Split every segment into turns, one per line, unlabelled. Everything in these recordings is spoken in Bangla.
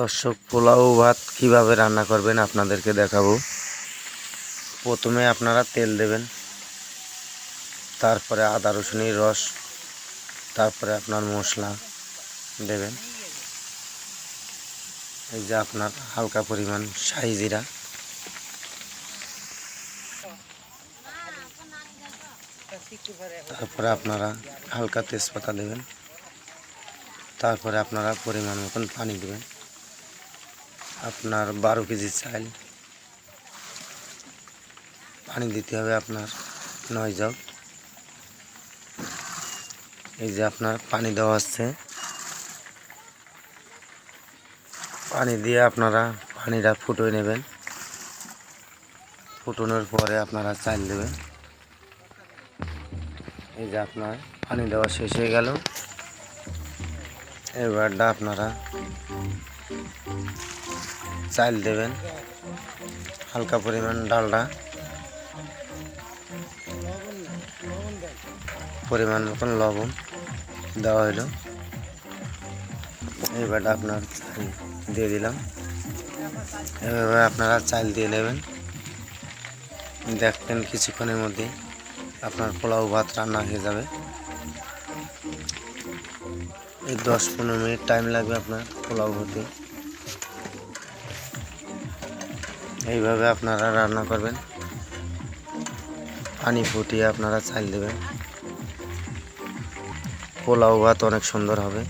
দর্শক, পোলাও ভাত কীভাবে রান্না করবেন আপনাদেরকে দেখাবো। প্রথমে আপনারা তেল দেবেন, তারপরে আদা, রসুনের রস, তারপরে আপনার মশলা দেবেন। এই যে আপনার হালকা পরিমাণ শাহি জিরা। তারপরে আপনারা হালকা তেজপাতা দেবেন, তারপরে আপনারা পরিমাণ মতন পানি দেবেন। আপনার বারো কেজি চাল। পানি দিতে হবে আপনার নয় জগ। এই যে আপনার পানি দেওয়া হচ্ছে। পানি দিয়ে আপনারা পানিটা ফুটোয় নেবেন। ফুটানোর পরে আপনারা চাল দেবেন। এই যে আপনার পানি দেওয়া শেষ হয়ে গেল। এবারটা আপনারা চাল দেবেন। হালকা পরিমাণ ডালটা পরিমাণ মতন লবণ দেওয়া হলো এবারটা আপনার দিয়ে দিলাম। এভাবে আপনারা চাল দিয়ে নেবেন। দেখবেন কিছুক্ষণের মধ্যে আপনার পোলাও ভাত রান্না হয়ে যাবে। এই দশ পনেরো মিনিট টাইম লাগবে আপনার পোলাও হতে এইভাবে আপনারা রান্না করবেন। পানি ফুটিয়ে আপনারা চাল দেবেন। পোলাও ভাত অনেক সুন্দর হবে।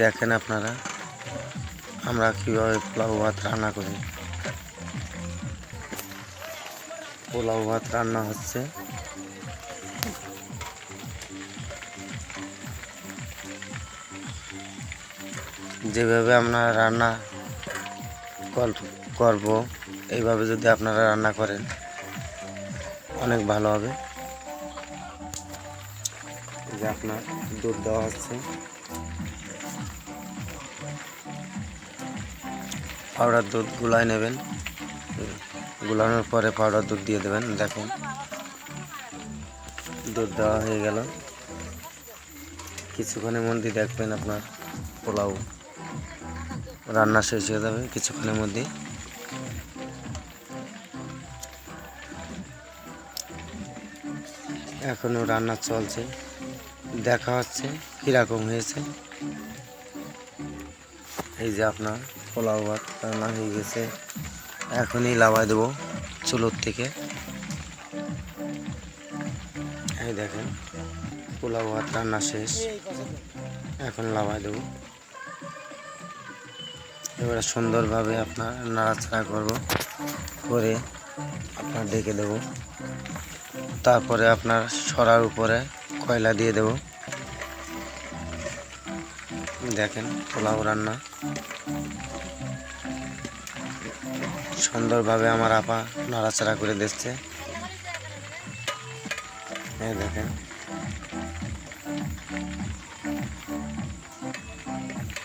দেখেন আপনারা, আমরা কীভাবে পোলাও ভাত রান্না করি। পোলাও ভাত রান্না হচ্ছে যেভাবে আমরা রান্না কর- করব, এইভাবে যদি আপনারা রান্না করেন, অনেক ভালো হবে। যে আপনার দুধ দেওয়া হচ্ছে। পাউডার দুধ গুলায় নেবেন। গুলানোর পরে পাউডার দুধ দিয়ে দেবেন, দেখেন। দুধ দেওয়া হয়ে গেল। কিছুক্ষণের মধ্যে দেখবেন আপনার পোলাও রান্না শেষ হয়ে যাবে কিছুক্ষণের মধ্যে। এখনও রান্না চলছে। দেখা হচ্ছে, কীরকম হয়েছে। এই যে আপনার পোলাও ভাত রান্না হয়ে গেছে। এখনই লাভাই দেবো চুলোর থেকে। এই দেখেন, পোলাও ভাত রান্না শেষ। এখন লাভাই দেবো। এবারে সুন্দরভাবে আপনার নাড়াচাড়া করব, করে আপনার ডেকে দেব। তারপরে আপনার সরার উপরে কয়লা দিয়ে দেব। দেখেন পোলাও রান্না। সুন্দরভাবে আমার আপা নাড়াচাড়া করে দিচ্ছে। দেখেন।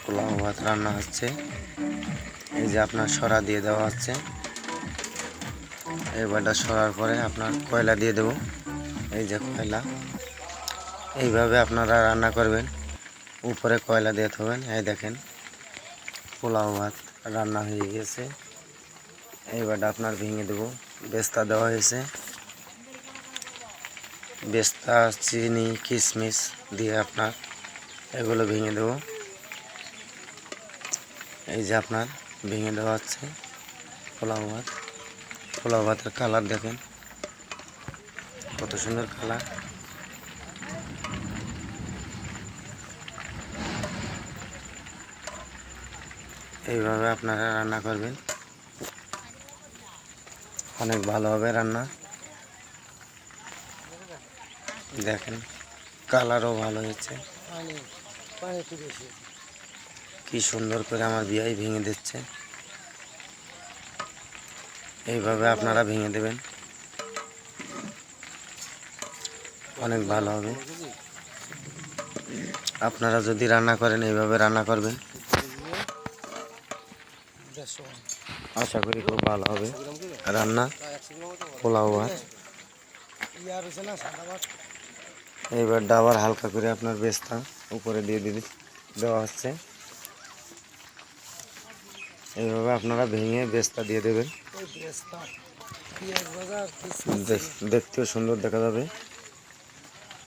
পোলাও ভাত রান্না হচ্ছে। এই যে আপনার সরা দিয়ে দেওয়া হচ্ছে। এবারটা সরার পরে আপনার কয়লা দিয়ে দেব। এই যে কয়লা। এইভাবে আপনারা রান্না করবেন। উপরে কয়লা দিয়ে থবেন। এই দেখেন, পোলাও ভাত রান্না হয়ে গেছে। এইবারটা আপনার ভেঙে দেবো। বেস্তা দেওয়া হয়েছে। বেস্তা, চিনি কিশমিশ দিয়ে আপনার এগুলো ভেঙে দেবো। এই যে আপনার ভেঙে দেওয়া হচ্ছে। পোলাও ভাত। পোলাও ভাতের কালার দেখেন। কত সুন্দর কালার। এইভাবে আপনারা রান্না করবেন। অনেক ভালো হবে রান্না। দেখেন, কালারও ভালো হয়েছে
পানি পানি একটু বেশি
কি সুন্দর করে আমার বিয়াই ভেঙে দিচ্ছে। এইভাবে আপনারা ভেঙে দেবেন। অনেক ভালো হবে। আপনারা যদি রান্না করেন, এইভাবে রান্না করবেন। আশা করি খুব ভালো হবে। রান্না, পোলাও ভাত। এইবার ডাবার হালকা করে আপনার বেস্তা উপরে দিয়ে দিবি দেওয়া হচ্ছে। এইভাবে আপনারা ভেঙে বেস্তা দিয়ে দেবেন। দেখতেও সুন্দর দেখা যাবে।